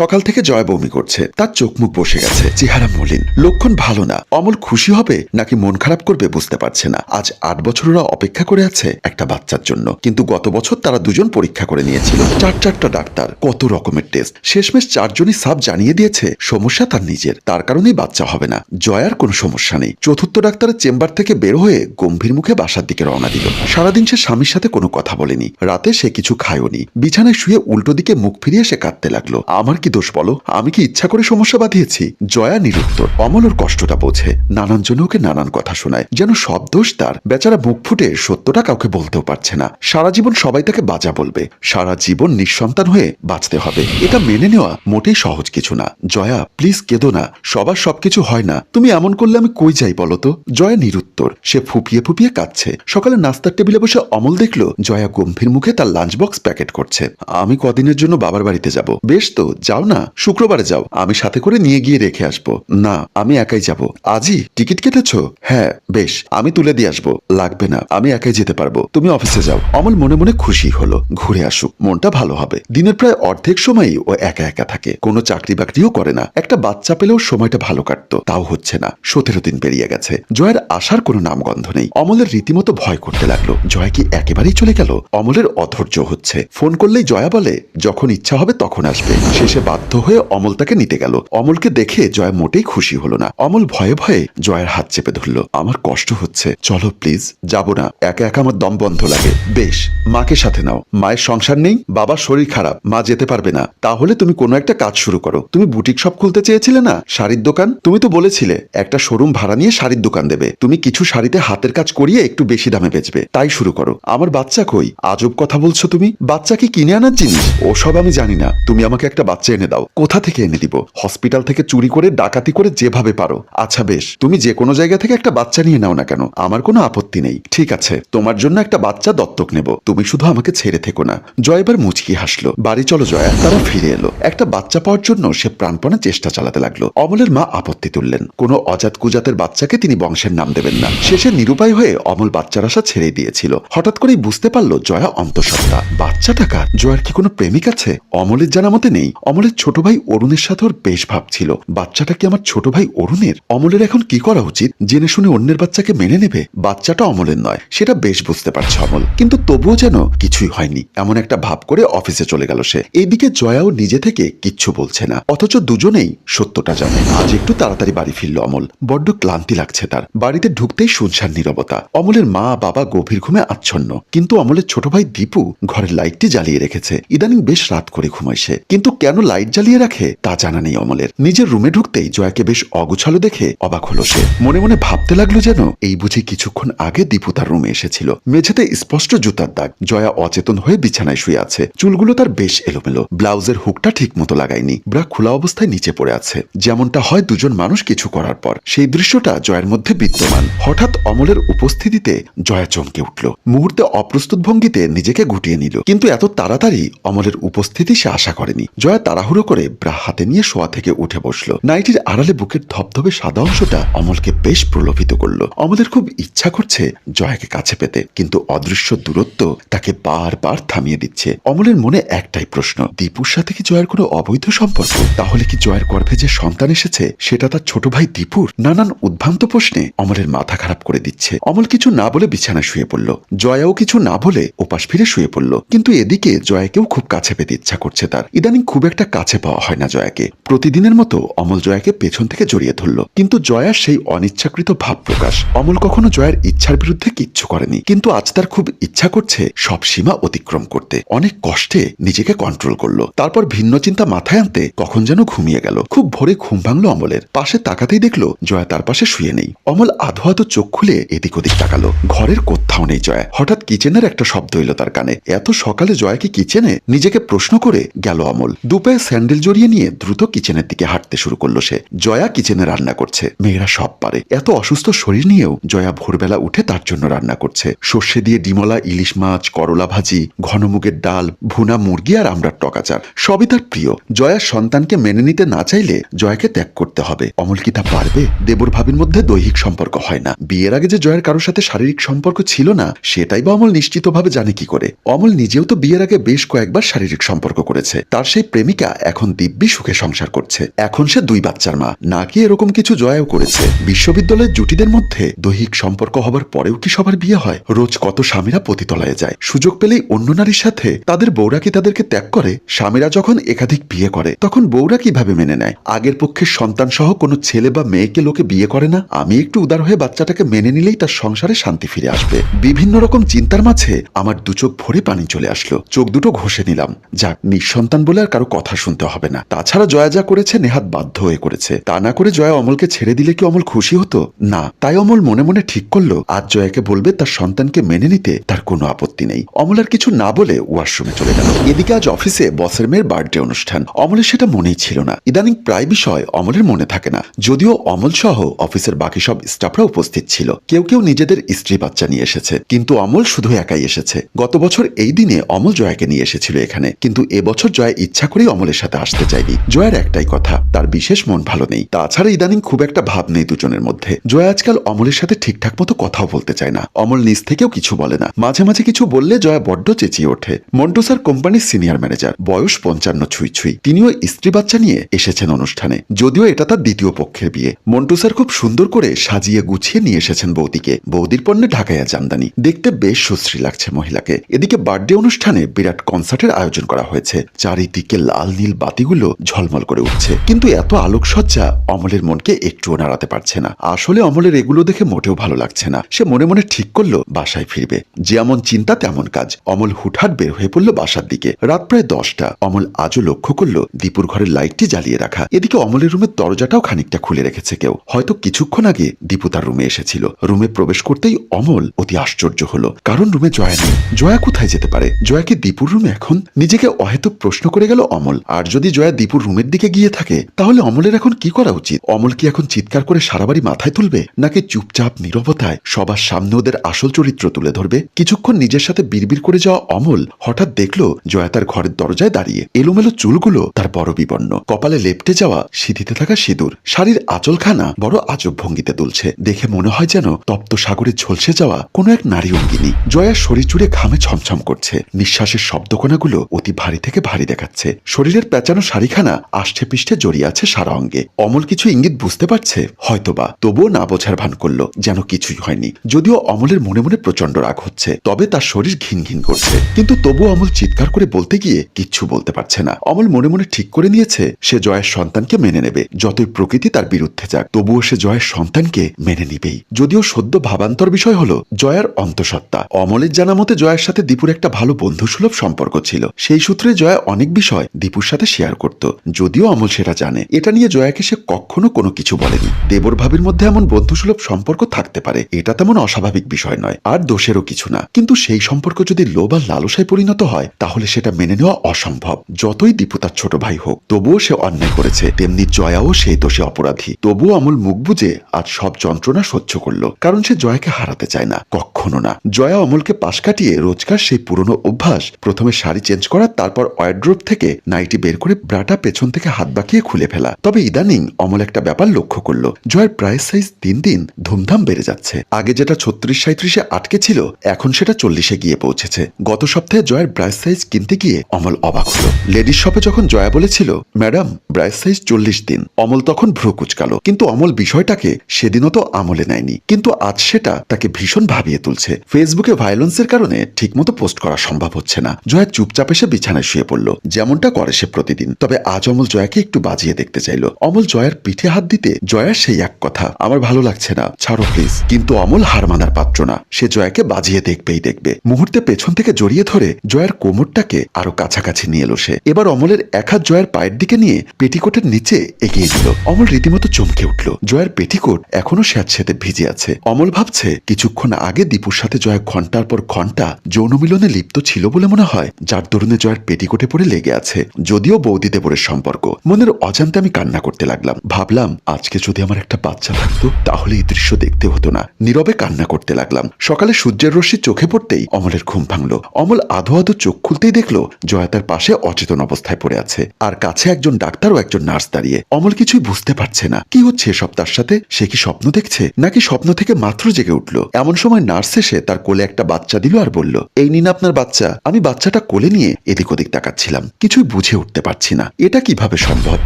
সকাল থেকে জয়া বমি করছে। তার চোখ মুখ বসে গেছে। চেহারা মলিন। লক্ষণ ভালো না। অমল খুশি হবে নাকি মন খারাপ করবে বুঝতে পারছে না। আজ আট বছর ওরা অপেক্ষা করে আছে একটা বাচ্চার জন্য। কিন্তু গত বছর তারা দুজন পরীক্ষা করে নিয়েছিল। চার চারটা ডাক্তার। কত রকমের টেস্ট। শেষমেশ চারজনই সাব জানিয়ে দিয়েছে, সমস্যা তার নিজের। তার কারণেই বাচ্চা হবে না। জয়ার কোনো সমস্যা নেই। চতুর্থ ডাক্তারের চেম্বার থেকে বের হয়ে গম্ভীর মুখে বাসার দিকে রওনা দিল। সারাদিন সে স্বামীর সাথে কোনো কথা বলেনি। রাতে সে কিছু খায়ওনি বিছানায় শুয়ে উল্টো দিকে মুখ ফিরিয়ে সে কাঁদতে লাগল। আমার কি দোষ বলো? আমি কি ইচ্ছা করে সমস্যা বাঁধিয়েছি? জয়া নিরুত্তর। অমল ওর কষ্টটা বোঝে। নানান জন ওকে নানান কথা শোনায়। যেন সব দোষ তার। বেচারা মুখ ফুটে সত্যটা কাউকে বলতেও পারছে না। সারা জীবন সবাই তাকে বাজা বলবে। সারা জীবন নিঃসন্তান হয়ে বাঁচতে হবে। এটা মেনে নেওয়া মোটেই সহজ কিছু না। জয়া, প্লিজ কেঁদো না। সবার সবকিছু হয় না। তুমি এমন করলে আমি কই যাই বলো তো? জয়া নিরুত্তর। সে ফুপিয়ে ফুপিয়ে কাঁদছে। সকালে নাস্তার টেবিলে বসে অমল দেখল জয়া গম্ভীর মুখে তার লাঞ্চ বক্স প্যাকেট করছে। আমি কদিনের জন্য বাবার বাড়িতে যাব। বেশ তো, যাও না, শুক্রবারে যাও। আমি সাথে করে নিয়ে গিয়ে রেখে আসব। না, আমি একাই যাব। আজই টিকিট কেটেছো? হ্যাঁ বেশ, আমি তুলে দিয়ে আসব। লাগবে না, আমি একাই যেতে পারব। তুমি অফিসে যাও। অমল মনে মনে খুশি হলো। ঘুরে আসুক, মনটা ভালো হবে। দিনের প্রায় অর্ধেক সময়ই ও একা একা থাকে। কোনো চাকরি বাকরিও করে না। একটা বাচ্চা পেলেও সময়টা ভালো কাটতো। তাও হচ্ছে না। সতেরো দিন পেরিয়ে গেছে। জয়ের আসার কোনো নামগন্ধ নেই। অমলের রীতিমতো ভয় করতে লাগল। জয়া কি একেবারেই চলে গেল? অমলের অধৈর্য হচ্ছে। ফোন করলেই জয়া বলে, যখন ইচ্ছা হবে তখন আসবে। শেষে বাধ্য হয়ে অমল তাকে নিতে গেল। অমলকে দেখে জয়া মোটেই খুশি হলো না। অমল ভয়ে ভয়ে জয়ের হাত চেপে ধরলো। আমার কষ্ট হচ্ছে। চলো, প্লিজ, যাব না। একা একা আমার দম বন্ধ লাগে। বেশ, মাকে সাথে নাও। মায়ের সংসার নেই, বাবার শরীর খারাপ। মা যেতে পারবে না। তাহলে তুমি কোনো একটা কাজ শুরু করো। তুমি বুটিক শপ খুলতে চেয়েছিলে না? শাড়ির দোকান? তুমি তো বলেছিলে, একটা শোরুম ভাড়া নিয়ে শাড়ির দোকান দেবে। তুমি কিছু শাড়িতে হাতের কাজ করিয়ে একটু বেশি দামে বেচবে। তাই শুরু করো। আমার বাচ্চা কই? আজব কথা বলছো তুমি। বাচ্চা কি কিনে আনার জিনিস? ওসব আমি জানি না। তুমি আমাকে একটা বাচ্চা এনে দাও। কোথা থেকে এনে দিব? হসপিটাল থেকে চুরি করে, ডাকাতি করে যেভাবে পারো। আচ্ছা বেশ, তুমি যে কোনো জায়গা থেকে একটা বাচ্চা নিয়ে নাও না কেন? আমার কোনো আপত্তি নেই। ঠিক আছে, তোমার জন্য একটা বাচ্চা দত্তক নেব। তুমি শুধু আমাকে ছেড়ে থেকো না। জয় এবার মুচকি হাসলো। বাড়ি চলো জয়া। তারা ফিরে এলো। একটা বাচ্চা পাওয়ার জন্য সে প্রাণপণে চেষ্টা চালাতে লাগল। অমলের মা আপত্তি তুললেন। কোনো অজাত কুজাতের বাচ্চাকে তিনি বংশের নাম দেবেন না। শেষে নিরুপায় হয়ে অমল বাচ্চার আশা ছেড়ে দিয়েছিল। হঠাৎ করেই বুঝতে পারল জয়া অন্তঃসত্ত্বা। বাচ্চাটা কার? জয়ার কি কোনো প্রেমিক আছে? অমলের জানা মতে নেই। অমলের ছোট ভাই অরুণের সাথে ওর বেশ ভাব ছিল। বাচ্চাটা কি আমার ছোট ভাই অরুণের? অমলের এখন কি করা উচিত? জেনে শুনে অন্যের বাচ্চাকে মেনে নেবে? বাচ্চাটা অমলের নয়, সেটা বেশ বুঝতে পারছে অমল। কিন্তু তবুও যেন কিছুই হয়নি, এমন একটা ভাব করে অফিসে চলে গেল সে। এইদিকে জয়াও নিজে থেকে কিচ্ছু বলছে না, অথচ দুজনেই সত্যটা জানে। আজ একটু তাড়াতাড়ি বাড়ি ফিরল অমল। বড্ড ক্লান্তি লাগছে তার। বাড়িতে ঢুকতেই শুনশান নীরবতা। অমলের মা, বাবা গভীর ঘুমে আচ্ছন্ন। কিন্তু অমলের ছোট ভাই দীপু ঘরের লাইটটি জ্বালিয়ে রেখেছে। ইদানিং বেশ রাত করে ঘুমায় সে। কিন্তু কেন লাইট জ্বালিয়ে রাখে, তা জানা নেই অমলের। নিজের রুমে ঢুকতেই জয়াকে বেশ অগুছালো দেখে অবাক হলো সে। মনে মনে ভাবতে লাগল যেন এই বুঝি কিছুক্ষণ আগে দীপু তার রুমে এসেছিল। মেঝেতে স্পষ্ট জুতার দাগ। জয়া অচেতন হয়ে বিছানায় শুয়ে আছে। চুলগুলো তার বেশ এলোমেলো। ব্লাউজের হুকটা ঠিক মতো লাগায়নি। ব্রা খোলা অবস্থায় নিচে পড়ে আছে। যেমনটা হয় দুজন মানুষ কিছু করার পর। সেই দৃশ্যটা জয়ের মধ্যে বিদ্যমান। হঠাৎ অমলের উপস্থিতিতে জয়া চমকে উঠল। মুহূর্তে অপ্রস্তুত ভঙ্গিতে নিজেকে গুটিয়ে নিল। কিন্তু এত তাড়াতাড়ি অমলের উপস্থিতি সে আশা করেনি। জয়া তাড়াহুড়ো করে ব্রা হাতে নিয়ে শোয়া থেকে উঠে বসল। নাইটির আড়ালে বুকের ধবধবে সাদা অংশটা অমলকে বেশ প্রলোভিত করল। অমলের খুব ইচ্ছা করছে জয়াকে কাছে পেতে, কিন্তু অদৃশ্য দূরত্ব তাকে বারবার থামিয়ে দিচ্ছে। অমলের মনে একটাই প্রশ্ন, দীপুর সাথে কি জয়ের কোনো অবৈধ সম্পর্ক? তাহলে কি জয়ের গর্ভে যে সন্তান এসেছে, সেটা তার ছোট ভাই দীপুর? নানান উদ্ভ্রান্ত প্রশ্নে অমলের মাথা খারাপ করে দিচ্ছে। অমল কিছু না বলে বিছানায় শুয়ে পড়ল। জয়াও কিছু না বলে ওপাশ ফিরে শুয়ে পড়ল। কিন্তু এদিকে জয়াকেও খুব কাছে পেতে ইচ্ছা করছে তার। ইদানিং খুব একটা কাছে পাওয়া হয় না জয়াকে। প্রতিদিনের মতো অমল জয়াকে পেছন থেকে জড়িয়ে ধরল। কিন্তু জয়ার সেই অনিচ্ছাকৃত ভাব প্রকাশ। অমল কখনো জয়ার ইচ্ছার বিরুদ্ধে কিচ্ছু করেনি। কিন্তু আজ তার খুব ইচ্ছা করছে সব সীমা অতিক্রম করতে। অনেক কষ্টে নিজেকে কন্ট্রোল করল। তারপর ভিন্ন চিন্তা মাথায় আনতে কখন যেন ঘুমিয়ে গেল। খুব ভোরে ঘুম ভাঙলো অমলের। পাশে তাকাতেই দেখল জয়া তার পাশে শুয়ে নেই। অমল আধো আধো চোখ খুলে এদিক ওদিক তাকালো। ঘরের কোথাও নেই জয়া। হঠাৎ কিচেনের একটা শব্দ এলো তার কানে। এত সকালে জয়াকে কিচেনে নিজেকে প্রশ্ন করে গেল অমল। দুপায়ে স্যান্ডেল জড়িয়ে নিয়ে দ্রুত কিচেনের দিকে হাঁটতে শুরু করল সে। জয়া কিচেনে রান্না করছে। মেয়েরা সব পারে। এত অসুস্থ শরীর নিয়েও জয়া ভোরবেলা উঠে তার জন্য রান্না করছে। সর্ষে দিয়ে ডিমলা, ইলিশ মাছ, করলা ভাজি ঘনমুগের ডাল, ভুনা মুরগি আর আমরার টকাচার সবই তার প্রিয়। জয়ার সন্তানকে মেনে নিতে না চাইলে জয়াকে ত্যাগ করতে হবে। অমল কি তা পারবে? দেবর ভাবির মধ্যে দৈহিক সম্পর্ক হয় না। বিয়ের আগে যে জয়ের কারোর সাথে শারীরিক সম্পর্ক ছিল না, সেটাই বা অমল নিশ্চিতভাবে জানে কি করে। অমল নিজেও তো বিয়ের আগে বেশ কয়েকবার শারীরিক সম্পর্ক করেছে। তার সেই প্রেমিকা এখন দিব্যি সুখে সংসার করছে। এখন সে দুই বাচ্চার মা। নাকি এরকম কিছু জয়াও করেছে? বিশ্ববিদ্যালয়ের জুটিদের মধ্যে দৈহিক সম্পর্ক হবার পরেও কি সবার বিয়ে হয়? রোজ কত স্বামীরা পতিতলায় যায়। সুযোগ পেলেই অন্য নারীর সাথে তাদের বউরা কি তাদেরকে ত্যাগ করে? স্বামীরা যখন একাধিক বিয়ে করে, তখন বউরা কীভাবে মেনে নেয়? আগের পক্ষে সন্তান সহ কোনো ছেলে বা মেয়েকে লোকে বিয়ে করে না? আমি একটু উদার হয়ে বাচ্চাটাকে মেনে নিলেই তার সংসারে শান্তি ফিরে আসবে। বিভিন্ন রকম চিন্তার মাঝে আমার দু চোখ ভরে পানি চলে আসলো। চোখ দুটো ঘষে নিলাম। যাক, নিঃসন্তান বলে আর কারও কথা শুনতে হবে না। তাছাড়া জয়া যা করেছে নেহাত বাধ্য হয়ে করেছে। তা না করে জয়া অমলকে ছেড়ে দিলে কি অমল খুশি হতো? না, তাই অমল মনে মনে ঠিক করল, আজ জয়াকে বলবে তার সন্তানকে মেনে নিতে তার কোনো আপত্তি নেই। অমল আর কিছু না বলে ওয়াশরুমে চলে গেল। এদিকে আজ অফিসে বসের মেয়ের বার্থডে অনুষ্ঠান। অমলের সেটা মনেই ছিল না। ইদানিং প্রায় বিষয় অমলের মনে থাকে না। যদিও অমল সহ অফিসের বাকি সব স্টাফরা উপস্থিত ছিল। কেউ কেউ নিজেদের স্ত্রী বাচ্চা নিয়ে এসেছে। কিন্তু অমল শুধু একাই এসেছে। গত বছর এই দিনে অমল জয়াকে নিয়ে এসেছিল এখানে। কিন্তু এবছর জয়া ইচ্ছা করেই অমলের সাথে আসতে চাইনি জয়ার একটাই কথা, তার বিশেষ মন ভালো নেই। তাছাড়া ইদানিং খুব একটা ভাব নেই দুজনের মধ্যে। জয়া আজকাল অমলের সাথে ঠিকঠাক মতো কথাও বলতে চায় না। অমল নিজ থেকেও কিছু বলে না। মাঝে মাঝে কিছু বললে জয়া বড্ড চেঁচিয়ে ওঠে। মন্টুসার কোম্পানির সিনিয়র ম্যানেজার। বয়স পঞ্চান্ন ছুঁই ছুঁই তিনিও স্ত্রী বাচ্চা নিয়ে এসেছেন অনুষ্ঠানে। যদিও এটা তার দ্বিতীয় পক্ষের বিয়ে। মন্টুসার খুব সুন্দর করে সাজিয়ে গুছিয়ে নিয়ে এসেছেন বৌদিকে। বৌদির পণ্যে ঢাকাইয়া জামদানি। দেখতে বেশ সুশ্রী লাগছে মহিলাকে। এদিকে বার্থডে অনুষ্ঠানে বিরাট কনসার্টের আয়োজন করা হয়েছে। চারিদিকে লাল নীল বাতিগুলো ঝলমল করে উঠছে। কিন্তু এত আলোকসজ্জা অমলের মনকে একটুও নাড়াতে পারছে না। আসলে অমলের এগুলো দেখে মোটেও ভালো লাগছে না। সে মনে মনে ঠিক করল, বাসায় ফিরবে। যেমন চিন্তা, তেমন কাজ। অমল হুটহাট বের হয়ে পড়ল বাসার দিকে। রাত প্রায় দশটা। অমল আজও লক্ষ্য করল, দীপুর ঘরের লাইটটি জ্বালিয়ে রাখা। এদিকে অমলের রুমের দরজাটাও খানিকটা খুলে রেখেছে কেউ। হয়তো কিছুক্ষণ আগে দীপু তার রুমে এসেছিল। রুমে প্রবেশ করতেই অমল অতি আশ্চর্য হলো। কারণ রুমে জয়া নেই। জয়া কোথায় যেতে পারে? জয়া কি দীপুর রুমে এখন? নিজেকে অহেতুক প্রশ্ন করে গেল অমল। আর যদি জয়া দীপুর রুমের দিকে গিয়ে থাকে, তাহলে অমলের এখন কি করা উচিত? অমল কি এখন চিৎকার করে সারা বাড়ি মাথায় তুলবে? নাকি চুপচাপ নীরবতায় সবার সামনে ওদের আসল চরিত্র তুলে ধরবে? কিছুক্ষণ নিজের সাথে বিড়বিড় করে যাওয়া অমল হঠাৎ দেখল জয়া তার ঘরের দরজায় দাঁড়িয়ে এলোমেলো চুলগুলো তার বড় বিবর্ণ। কপালে লেপটে যাওয়া সিঁথিতে থাকা সিঁদুর, শাড়ির আঁচলখানা বড় আজব ভঙ্গিতে তুলছে দেখে মনে হয় যেন তপ্ত সাগরে ঝলসে যাওয়া কোনো এক নারী অঙ্গিনী। জয়ার শরীর জুড়ে ঘামে ছমছম করছে। নিঃশ্বাসের শব্দকণাগুলো অতি ভারী থেকে ভারী দেখাচ্ছে। শরীরের পেঁচানো শাড়িখানা আষ্টে পিষ্টে জড়িয়ে আছে সারা অঙ্গে। অমল কিছু ইঙ্গিত বুঝতে পারছে? হয়তোবা। তবুও না বোঝার ভান করল, যেন কিছুই হয়নি। যদিও অমলের মনে মনে প্রচণ্ড রাগ হচ্ছে, তবে তার শরীর ঘিন ঘিন করছে। কিন্তু তবুও অমল চিৎকার করে বলতে গিয়ে কিচ্ছু বলতে পারছে না। অমল মনে মনে ঠিক করে নিয়েছে, সে জয়ের সন্তানকে মেনে নেবে, যতই প্রকৃতি তার বিরুদ্ধে যাক। তবুও সে জয়ের সন্তানকে মেনে নিবেই। যদিও সদ্য ভাবান্তর বিষয় হলো, জয়ার অন্তঃসত্ত্বা। অমলের জানা মতে জয়ের সাথে দীপুর একটা ভালো বন্ধুসুলভ সম্পর্ক ছিল। সেই সূত্রে জয়া অনেক বিষয় দীপুর সাথে শেয়ার করত। যদিও অমল সেটা জানে। এটা নিয়ে জয়াকে সে কখনো কোনো কিছু বলেনি। দেবর ভাবির মধ্যে এমন বন্ধুসুলভ সম্পর্ক থাকতে পারে, এটা তেমন অস্বাভাবিক বিষয় নয়। আর দোষেরও কিছু না। কিন্তু সেই সম্পর্ক যদি লোভ আর লালসায় পরিণত হয়, তাহলে সেটা মেনে নেওয়া অসম্ভব। যতই দীপু তার ছোট ভাই হোক, তবুও সে অন্যায় করেছে। তেমনি জয়াও সেই দোষে অপরাধী। তবুও অমল মুখ বুঝে আজ সব যন্ত্রণা সহ্য করল। কারণ সে জয়াকে হারাতে চায় না। কখনো না। জয়া অমলকে পাশ কাটিয়ে রোজকার সেই পুরনো অভ্যাস, প্রথমে শাড়ি চেঞ্জ করা, তারপর ওয়ার্ড্রোপ থেকে নাইটি বের করে ব্রাটা পেছন থেকে হাত বাঁকিয়ে খুলে ফেলা। তবে ইদানিং অমল একটা ব্যাপার লক্ষ্য করল। জয়ের প্রাইস সাইজ দিন দিন ধুমধাম বেড়ে যাচ্ছে। আগে যেটা ছত্রিশ সাঁত্রিশে আটকে ছিল, এখন সেটা চল্লিশে গিয়ে পৌঁছেছে। গত সপ্তাহে জয়ের ব্রাইস সাইজ কিনতে গিয়ে অমল অবাক হলো। লেডিস শপে যখন জয়া বলেছিল, ম্যাডাম, ব্রাইস সাইজ চল্লিশ দিন। অমল তখন ভ্রু কুচকালো। কিন্তু অমল বিষয়টাকে সেদিনও তো আমলে নেয়নি। কিন্তু আজ সেটা তাকে ভীষণ ভাবিয়ে তুলছে। ফেসবুকে ভায়োলেন্সের কারণে ঠিকমতো পোস্ট করা সম্ভব হচ্ছে না। জয়া চুপচাপ এসে বিছানায় শুয়ে পড়ল। যেমনটা করে সে প্রতিদিন। তবে আজ অমল জয়াকে একটু বাজিয়ে দেখতে চাইল। অমল জয়ার পিঠে হাত দিতে জয়ার সেই এক কথা, আমার ভালো লাগছে না, ছাড়ো প্লিজ কিন্তু অমল হার মানার পাত্র না। সে জয়াকে বাজিয়ে দেখবেই দেখবে। মুহূর্তে পেছন থেকে জড়িয়ে ধরে জয়ার কোমরটাকে আরও কাছাকাছি নিয়ে এলো সে। এবার অমলের এক হাত জয়ার পায়ের দিকে নিয়ে পেটিকোটের নিচে এগিয়ে দিল। অমল রীতিমতো চমকে উঠল। জয়ার পেটিকোট এখনও স্যাঁতস্যাঁতে ভিজে আছে। অমল ভাবছে, কিছুক্ষণ আগে দীপুর সাথে জয়া ঘণ্টার পর ঘণ্টা যৌন মিলনে লিপ্ত ছিল বলে মনে হয়, যার দরুনে জয়ার পেটিকোটে পড়ে লেগে আছে। যদিও বৌদি দেবরের সম্পর্ক, মনের অজান্তে আমি কান্না করতে লাগলাম। ভাবলাম, আজকে যদি আমার একটা বাচ্চা থাকতো, তাহলে এই দৃশ্য দেখতে হতো না। নীরবে কান্না করতে লাগলাম। সকালে সূর্যের রশ্মি চোখে পড়তেই অমলের ঘুম ভাঙলো। অমল আধো আধো চোখ খুলতেই দেখল, জয়া তার পাশে অচেতন অবস্থায় পড়ে আছে। আর কাছে একজন ডাক্তার ও একজন নার্স দাঁড়িয়ে। অমল কিছুই বুঝতে পারছে না। কি হচ্ছে এসব তার সাথে? সে কি স্বপ্ন দেখছে? নাকি স্বপ্ন থেকে মাত্র জেগে উঠল? এমন সময় নার্স এসে তার কোলে একটা বাচ্চা দিল আর বলল, এই নিন আপনার বাচ্চা। আমি বাচ্চাটা কোলে নিয়ে এদিক ওদিক তাকাচ্ছিলাম। কিছুই বুঝে বুঝে উঠতে পারছি না। এটা কীভাবে সম্ভব?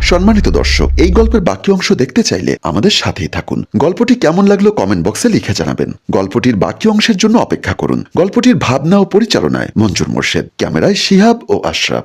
সম্মানিত দর্শক, এই গল্পের বাকি অংশ দেখতে চাইলে আমাদের সাথেই থাকুন। গল্পটি কেমন লাগল কমেন্ট বক্সে লিখে জানাবেন। গল্পটির বাকি অংশের জন্য অপেক্ষা করুন। গল্পটির ভাবনা ও পরিচালনায় মঞ্জুর মোর্শেদ। ক্যামেরায় শিহাব ও আশরাফ।